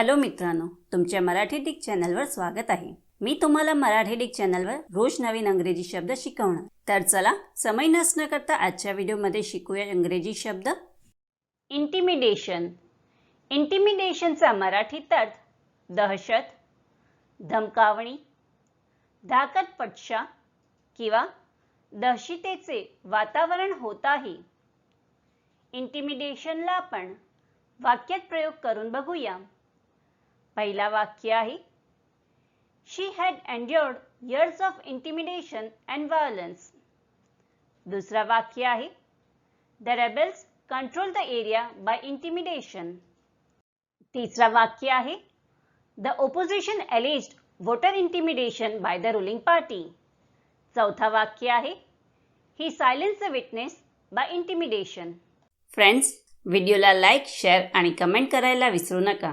Hello मित्रांनो तुमच्या Marathi Dick चॅनलवर स्वागत आहे. मी तुम्हाला मराठी डिक चॅनलवर रोज नवीन अंग्रेजी शब्द शिकवणार. तर चला समय नसणं करता आजच्या व्हिडिओमध्ये शिकूया इंग्रजी शब्द. इंटिमिडेशन इंटिमिडेशनचा मराठीत अर्थ दहशत धमकावणी धाकटपट्शा किंवा दहशतेचे वातावरण होताही इंटिमिडेशनला आपण वाक्यात प्रयोग करून बघूया. पहिला वाक्य आहे. She had endured years of intimidation and violence दुसरा वाक्य आहे. The rebels control the area by intimidation तिसरा वाक्य आहे. The opposition alleged voter intimidation by the ruling party चौथा वाक्य आहे. He silence the witness by intimidation friends व्हिडिओला लाईक शेअर आणि कमेंट करायला विसरू नका.